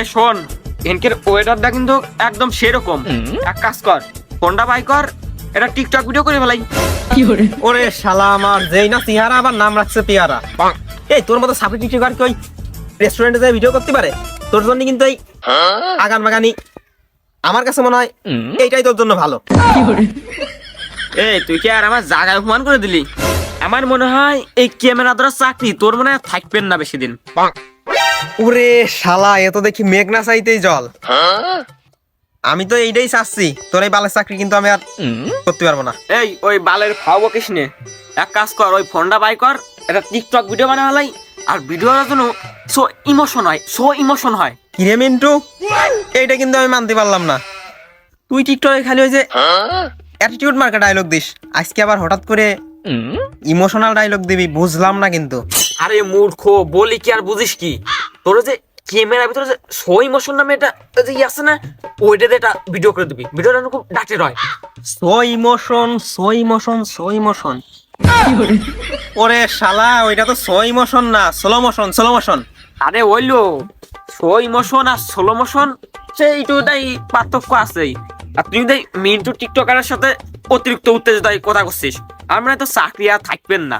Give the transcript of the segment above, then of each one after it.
এ শোন এনকের কিন্তু একদম সেরকম। এক কাজ কর ফোনটা বাই কর এটা টিকটক ভিডিও করে ফেলাই। ওরে শালা আমার যেই না চেহারা আবার নাম রাখছে পেয়ারা। এই তোর মতো সাপি টিকটকার কি রেস্টুরেন্টে যায় ভিডিও করতে পারে? তোর জন্য কিন্তু এই আগান বাগানি আমার কাছে মনে হয় এইটাই তোর জন্য ভালো। এই তুই কি আর আমার জায়গায় অপমান করে দিলি? আমার মনে হয় এই ক্যামেরা ধরা চাকরি তোর মনে হয় থাকবেন না বেশি দিন ওরে শালা এ তো দেখি মেঘ না চাইতেই জল। আমি তো এইটাই চাচ্ছি। তোর এই বালের চাকরি কিন্তু আমি আর করতে পারব না। এই ওই বালের খাওয়াবো কৃষ্ণে এক কাজ কর ওই ফোনটা বাই কর এটা টিকটক ভিডিও বানা ফেলাই আর ভিডিওর জন্য সো ইমোশন হয় সো ইমোশন হয়। কিরে মিন্টু? এইটা কিন্তু আমি মানতে পারলাম না। তুই টিকটকে খালি ওই যে অ্যাটিটিউড মার্কা ডায়লগ দিস। আজকে আবার হঠাৎ করে ইমোশনাল ডায়লগ দিবি বুঝলাম না কিন্তু। আরে মূর্খ বলি কি আর বুঝিস কি? তোর যে ক্যামেরার ভিতরে যে সো ইমোশন নামে এটা যে ই আছে না ওইটাতে এটা ভিডিও করে দিবি। ভিডিওটা খুব ডাটের হয়। So emotion so emotion so emotion ওরে শালা ওইটা তো সো ইমোশন না স্লো মোশন স্লো মোশন আরে ওইলো সো ইমোশন আর সোলো মোশন সেইটুটাই পার্থক্য আছেই। আর তুই যদি মিন্টু টিকটকারের সাথে অতিরিক্ত উত্তেজিত কথা করছিস আমরা তো চাকরি আর থাকবেন না।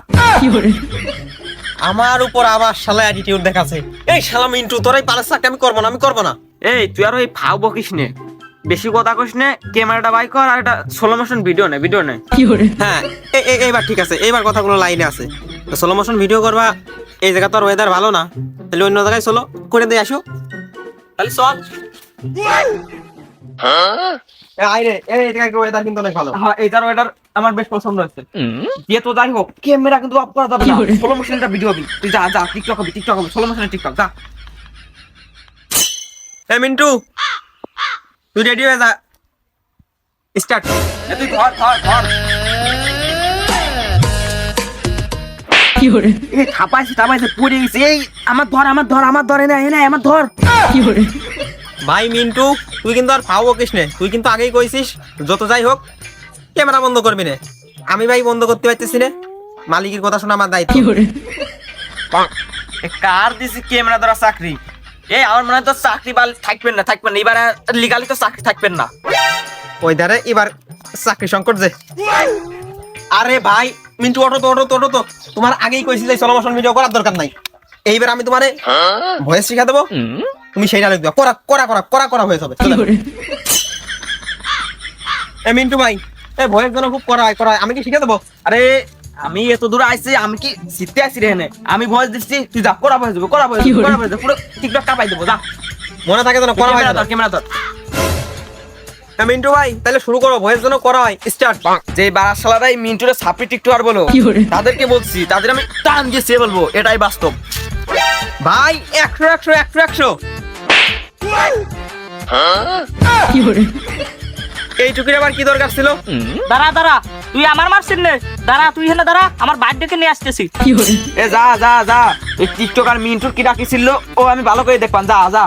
আমার উপর আবার শালা অ্যাটিটিউড দেখাচ্ছে এই শালা মিন্টু তোর এই পালের চাকরি আমি করব না আমি করব না। এই তুই আর ওই ফাও বকিস নে। বেশি কথা কইস নে ক্যামেরাটা বাই কর আর এটা সোলো মোশন ভিডিও নে ভিডিও নে। হ্যাঁ এইবার ঠিক আছে এইবার কথাগুলো লাইনে আছে। তো স্লো মোশন ভিডিও করবা এই জায়গা তো আর ওয়েদার ভালো না। তাহলে অন্য জায়গায় চলো করে দিয়ে আসো। তাহলে চল। আমার বেশ পছন্দ হয়েছে। দিয়ে তো যাই হোক ক্যামেরা কিন্তু অফ করা যাবে না। সোলো মোশনটা ভিডিও হবি। তুই যা যা টিকটক হবি টিকটক হবি সোলো মোশনের টিকটক যা। এ মিন্টু তুই রেডি হয়ে যা। স্টার্ট তুই ধর ধর ধর। এই থাপাইছে থাপাইছে পড়ে গেছে। এই আমার ধর আমার ধর আমার ধরে না এনে আমার ধর। ভাই মিন্টু তুই কিন্তু আর ফাও বকিস নে। তুই কিন্তু আগেই কইছিস যত যাই হোক ক্যামেরা বন্ধ করবি না। আমি ভাই বন্ধ করতে পারতেছি না। মালিকের কথা শোনা আমার দায়িত্ব। কার দিছি ক্যামেরা ধরা চাকরি? এই আমার মনে হয় তো চাকরি বাল থাকবেন না থাকবেন না। এবারে লিগালি তো চাকরি থাকবেন না। ওই ধারে এবার চাকরি সংকট যে। আরে ভাই মিন্টু অটো তো অটো তো অটো তো। তোমার আগেই কইছিলে সলমোশন ভিডিও করার দরকার নাই। এইবার আমি তোমারে ভয়েস শিখা দেবো। তুমি সেইটা লিখবে করা করা করা করা করা হয়ে যাবে। যাবে। এ মিন্টু ভাই এ ভয়েস যেন খুব করা করা আমি কি শিখে দেবো? আরে আমি এত দূরে আইছি আমি কি জিততে আসি রে আমি ভয়েস দিচ্ছি তুই যা করা ভয়েস দেবো করা ভয়েস দেবো করা? ভয়েস দেবো পুরো টিকটক কাপাই দেবো যা। মনে থাকে যেন করা হয় যেন। ক্যামেরা ধর। মিন্টু ভাই তাহলে শুরু করো ভয়েস যেন করা হয় স্টার্ট যে বারাসালারাই মিন্টুরে সাপি টিকটকার বলো তাদেরকে বলছি তাদের আমি টান দিয়ে সে বলব এটাই বাস্তব। ভাই একশো একশো একশো একশো। এইটুকুর আবার কি দরকার ছিল? দাঁড়া দাঁড়া তুই আমার মারছিস নে। দাঁড়া তুই হেনা দাঁড়া আমার বার্থডেকে নিয়ে আসতেছি। এ যা যা যা। এই টিকটকার মিন্টুর কি ডাকিছিল ও আমি ভালো করে দেখবান যা যা।